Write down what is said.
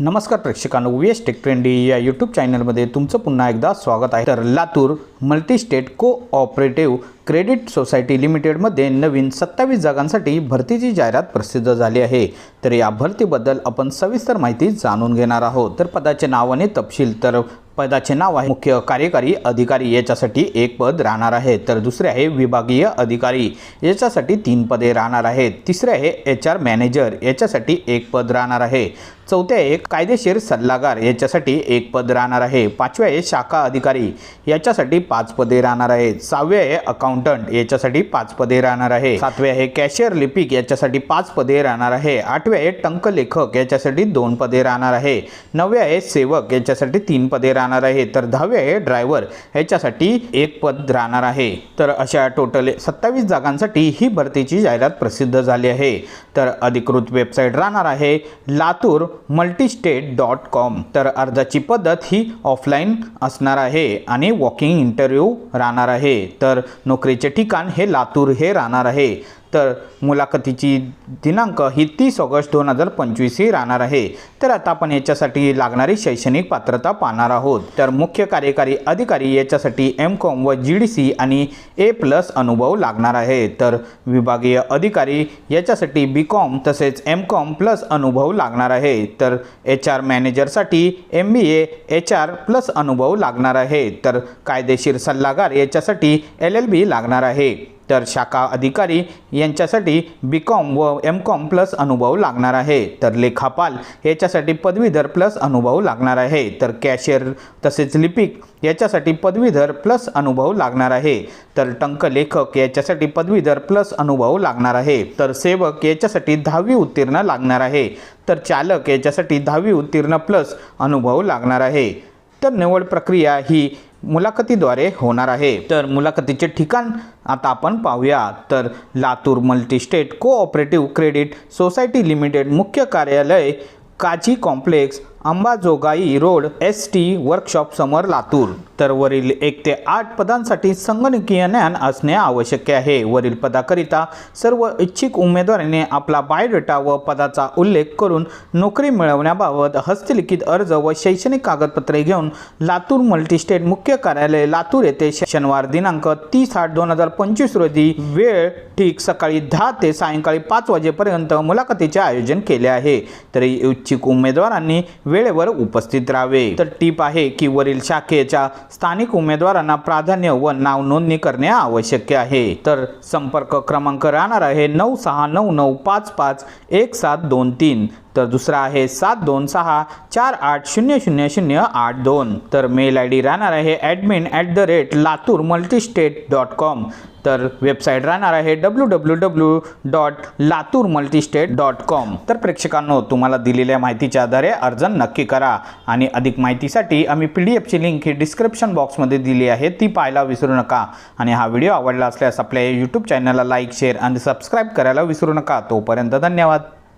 नमस्कार प्रेक्षकांनो V S tech trendy या यूट्यूब चॅनलमध्ये तुमचं पुन्हा एकदा स्वागत आहे. तर Latur multistate cooperative credit society लिमिटेडमध्ये नवीन सत्तावीस जागांसाठी भरतीची जाहिरात प्रसिद्ध झाली आहे. तर या भरतीबद्दल आपण सविस्तर माहिती जाणून घेणार आहोत. तर पदाचे नाव आणि तपशील तर पदाचे नाव आहे मुख्य कार्यकारी अधिकारी याच्यासाठी एक पद राहणार आहे. तर दुसरे आहे विभागीय अधिकारी याच्यासाठी तीन पदे राहणार आहेत. तिसरे आहे एच आर मॅनेजर याच्यासाठी एक पद राहणार आहे. चौथ्या आहे कायदेशीर सल्लागार. याच्यासाठी एक पद राहणार आहे. पाचवे आहे शाखा अधिकारी. याच्यासाठी पाच पदे राहणार आहेत. सहावे आहे अकाउंटंट याच्यासाठी पाच पदे राहणार आहे. सातवे आहे कॅशियर लिपिक. याच्यासाठी पाच पदे राहणार आहे. आठवे आहे टंक लेखक. याच्यासाठी दोन पदे राहणार आहे. नववे आहे सेवक. याच्यासाठी तीन पदे राहणार आहे तर दहावे आहे ड्रायव्हर याच्यासाठी एक पद राहणार आहे. तर अशा टोटल सत्तावीस जागांसाठी ही भरतीची जाहिरात प्रसिद्ध झाली आहे. तर अधिकृत वेबसाईट राहणार आहे लातूर मल्टीस्टेट डॉट कॉम तर अर्जाची पद्धत ही ऑफलाईन असणार आहे आणि वॉकिंग इंटरव्ह्यू राहणार आहे. तर नोकरीचे ठिकाण हे लातूर हे राहणार आहे. तर मुलाखतीची दिनांक ही तीस ऑगस्ट दोन हजार पंचवीस ही राहणार आहे. तर आता आपण याच्यासाठी लागणारी शैक्षणिक पात्रता पाहणार आहोत. तर मुख्य कार्यकारी अधिकारी याच्यासाठी एम कॉम व जी डी सी आणि ए प्लस अनुभव लागणार आहे. तर विभागीय अधिकारी याच्यासाठी बी कॉम तसेच एम कॉम प्लस अनुभव लागणार आहे. तर H R मॅनेजरसाठी M B A H R plus अनुभव लागणार आहे. तर कायदेशीर सल्लागार याच्यासाठी एल एल बी लागणार आहे. तर शाखा अधिकारी यांच्यासाठी बी कॉम व एम कॉम प्लस अनुभव लागणार आहे. तर लेखापाल याच्यासाठी पदवीधर प्लस अनुभव लागणार आहे. तर कॅशियर तसेच लिपिक याच्यासाठी पदवीधर प्लस अनुभव लागणार आहे. तर टंक लेखक याच्यासाठी पदवीधर प्लस अनुभव लागणार आहे. तर सेवक याच्यासाठी दहावी उत्तीर्ण लागणार आहे. तर चालक याच्यासाठी दहावी उत्तीर्ण प्लस अनुभव लागणार आहे. तर निवड प्रक्रिया ही मुलाखतीद्वारे होणार आहे. तर मुलाखतीचे ठिकाण आता आपण पाहूया. तर Latur multistate cooperative credit society limited मुख्य कार्यालय Kachi complex Ambajogai road S T workshop समोर लातूर. तर वरील एक ते आठ पदांसाठी संगणकीय ज्ञान असणे आवश्यक आहे. वरील पदाकरिता सर्व इच्छुक उमेदवारांनी आपला बायोडेटा व पदाचा उल्लेख करून नोकरी मिळवण्याबाबत हस्तलिखित अर्ज व शैक्षणिक कागदपत्रे घेऊन लातूर मल्टीस्टेट मुख्य कार्यालय लातूर येथे शनिवार दिनांक तीस आठ दोन हजार पंचवीस रोजी वेळ ठीक सकाळी दहा ते सायंकाळी पाच वाजेपर्यंत मुलाखतीचे आयोजन केले आहे. तरी इच्छुक उमेदवारांनी वेळेवर उपस्थित राहावे. तर टीप आहे की वरील शाखेच्या स्थानिक उमेदवारांना प्राधान्य व नाव नोंदणी करणे आवश्यक आहे. तर संपर्क क्रमांक राहणार आहे नऊ सहा नऊ नऊ पाच पाच एक सात दोन तीन. तर दुसरा आहे सात दोन सहा चार आठ शून्य शून्य शून्य आठ दोन. तर मेल आय डी राहणार आहे admin at the rate Latur multistate dot com तर वेबसाईट राहणार आहे W W W dot Latur multistate dot com तर प्रेक्षकांनो तुम्हाला दिलेल्या माहितीच्या आधारे अर्ज नक्की करा आणि अधिक माहितीसाठी आम्ही पी डी एफची लिंक ही डिस्क्रिप्शन बॉक्समध्ये दिली आहे ती पाहायला विसरू नका. आणि हा व्हिडिओ आवडला असल्यास आपल्या यूट्यूब चॅनलला लाईक शेअर आणि सबस्क्राईब करायला विसरू नका. तोपर्यंत धन्यवाद.